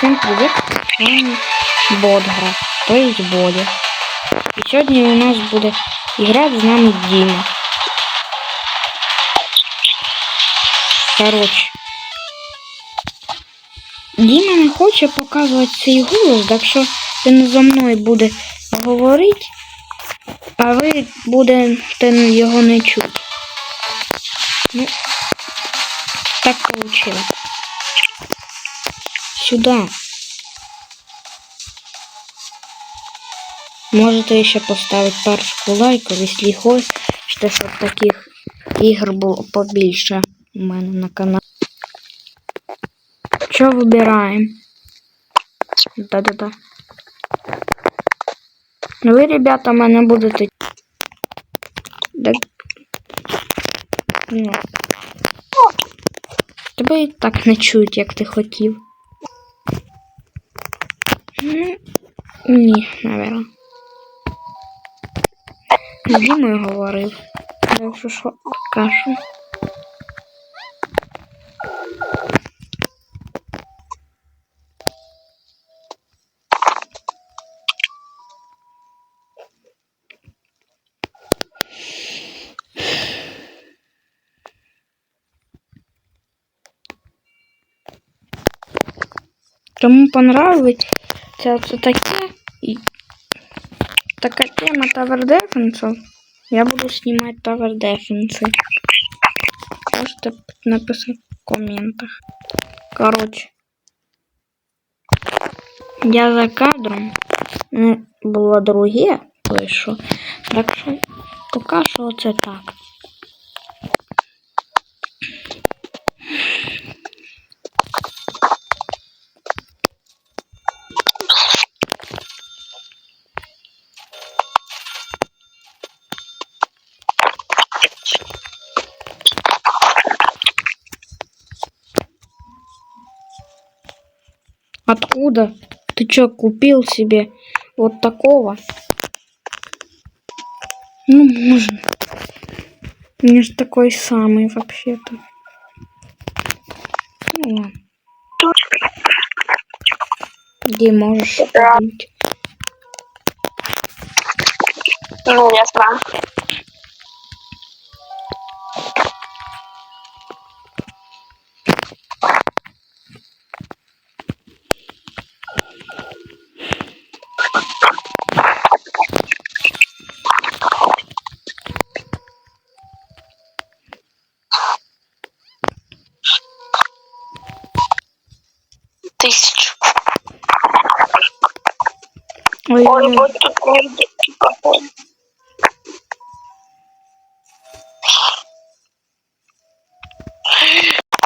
Всем привет! С вами Бодгра, то есть Бодя. И сегодня у нас будет играть с нами Дима. Короче. Діма не хоче показувати свій голос, так що він за мною буде говорити, а ви будете його не чути. Ну, так вийшло. Сюда. Можете ще поставити парочку лайків, якщо хочете, щоб таких ігр було побільше у мене на каналі. Що вибираємо? Да-да-да. Ну ви, ребята, мене будете. Да... Ну. Тебе і так не чують, як ти хотів. Ну, ні, наверное. З Дімою говорив. Якщо що, кашу. Кому понравилось це таке і така тема Tower Defense, я буду снимать Tower Defense. Можете написать в комментах. Короче. Я за кадром. Ну, було друге, вийшло. Так що поки що це так. Откуда? Ты чё, купил себе вот такого? Ну, можно. У меня же такой самый вообще-то. Ну ладно. Где можешь Да. Ну, я знаю. Ой, Ой, ой, вот тут медики походу.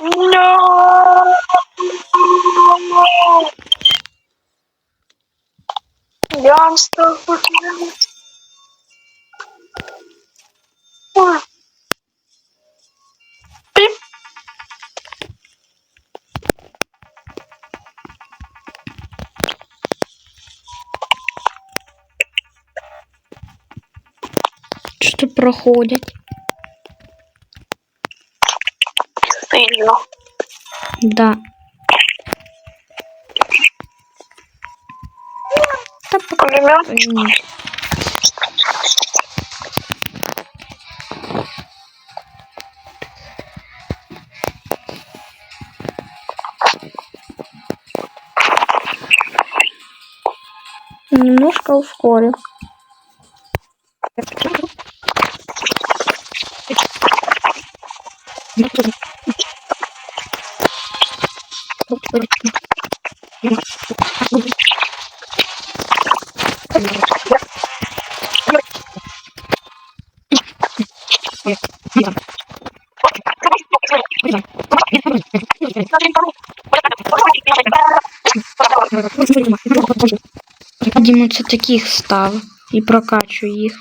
No. Я вам стал Пип. Что проходит? Сильно. Да. Да Пулемет. Нет. Немножко ускорю. Дімо, це таких став і прокачую їх.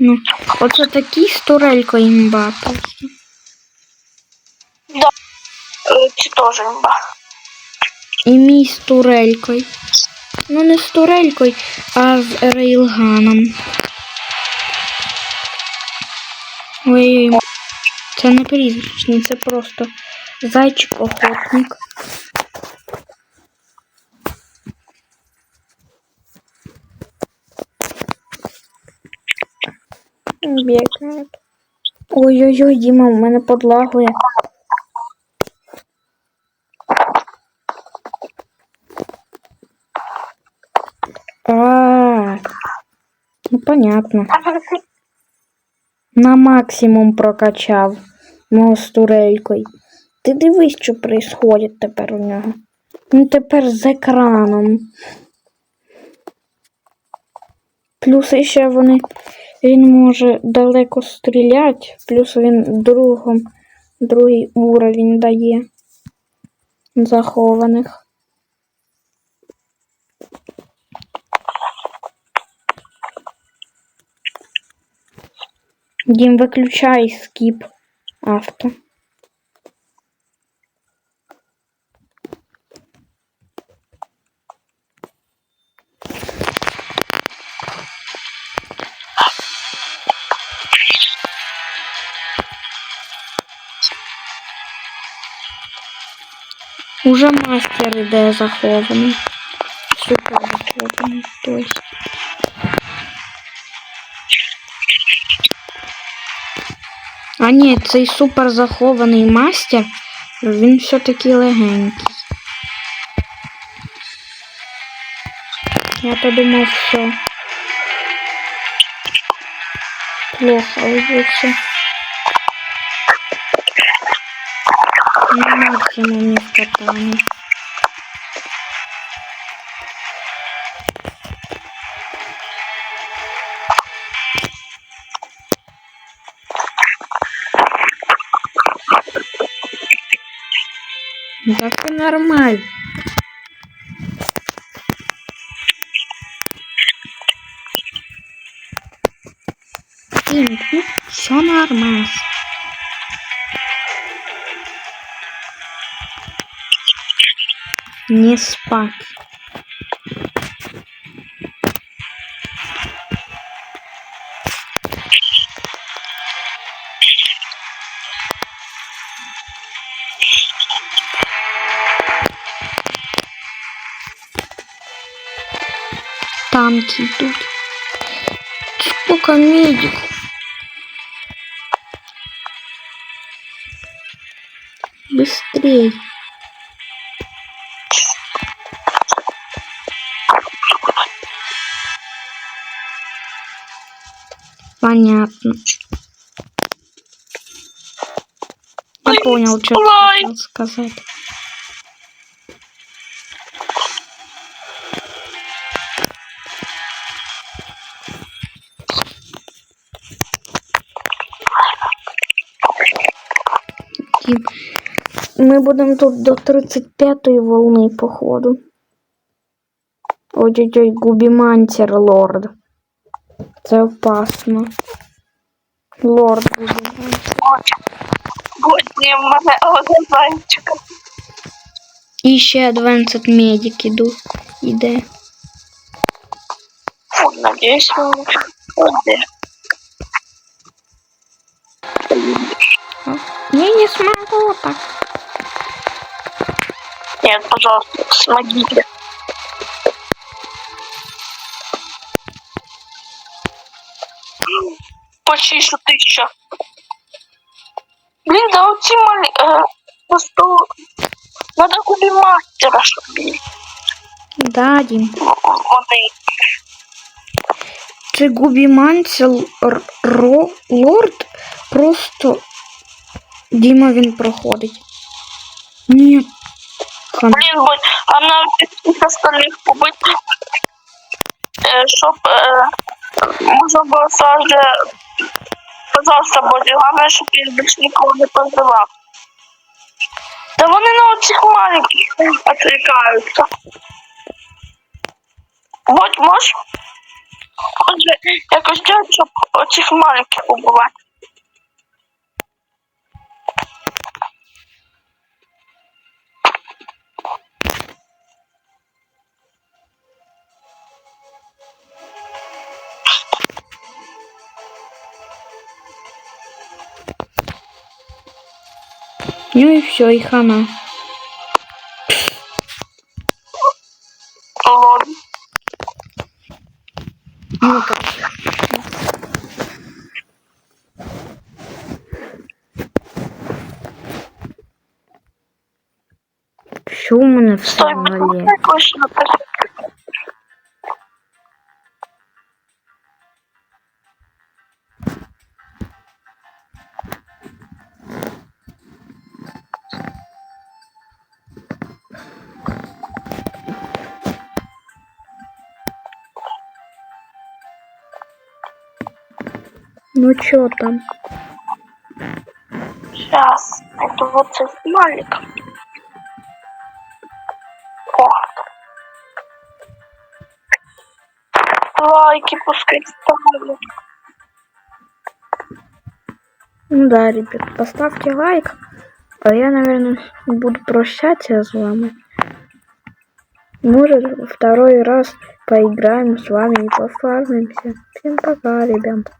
Ну, оце такі з турелькою імба. просто. Чи тоже имба? І мій з турелькою. Ну, не з турелькою, а з рейлганом. Ой-ой, Це не прізвичний, це просто зайчик-охотник. Бігає. Ой-ой-ой, Діма, у мене подлагує. А, ну понятно. На максимум прокачав мого з турелькою. Ти дивись, що происходить тепер у нього. Він тепер з екраном. Плюс ще вони. Він може далеко стріляти, плюс він другом, другий уровень дає захованих. Дім, виключай скіп авто. Уже мастер іде захований. Супер захований. Тобто. А ні, цей супер захований мастер, він все-таки легенький. Я подумав, все. Плохо уже. На максимум испытаний. Так и нормально. Ну, все нормально. Не спать. Танки идут. Сколько медиков? Быстрей. Понятно. Я понял, что хотел сказать. Дім, Ми будемо тут до 35-ї волни, походу. Ой-ой-ой, губімантер лорд. Це опасно. Лорд губімантер. Годні в мене один зайчик. І ще 20 медик іду. Іде. Фу, надіюсь, він буде. Я не смогу так. Нет, пожалуйста, смогите. Почти что тысяча. Блин, да оці малі... Е, просто... Надо купити мастера, щоб він- Да, Дім. вони... Це губімантер ро лорд просто Діма він проходить. Ні. Хан. Блін, бо а на всіх остальних побити, е, щоб е, можна було сразу, пожалуйста, Боді, головне, щоб він більше нікого не позивав. Та вони на оцих маленьких відвлекаються. Вот, можеш? Отже, якось зробити, щоб оцих маленьких убивати. Ну и все, и хана. Ну как? Що у мене в Стой, Ну чё там? Сейчас. Это вот цей смайлик. О. Лайки пускай ставлю. Ну да, ребят, поставьте лайк. А я, наверное, буду прощаться с вами. Может, второй раз поиграем с вами и пофармимся. Всем пока, ребят.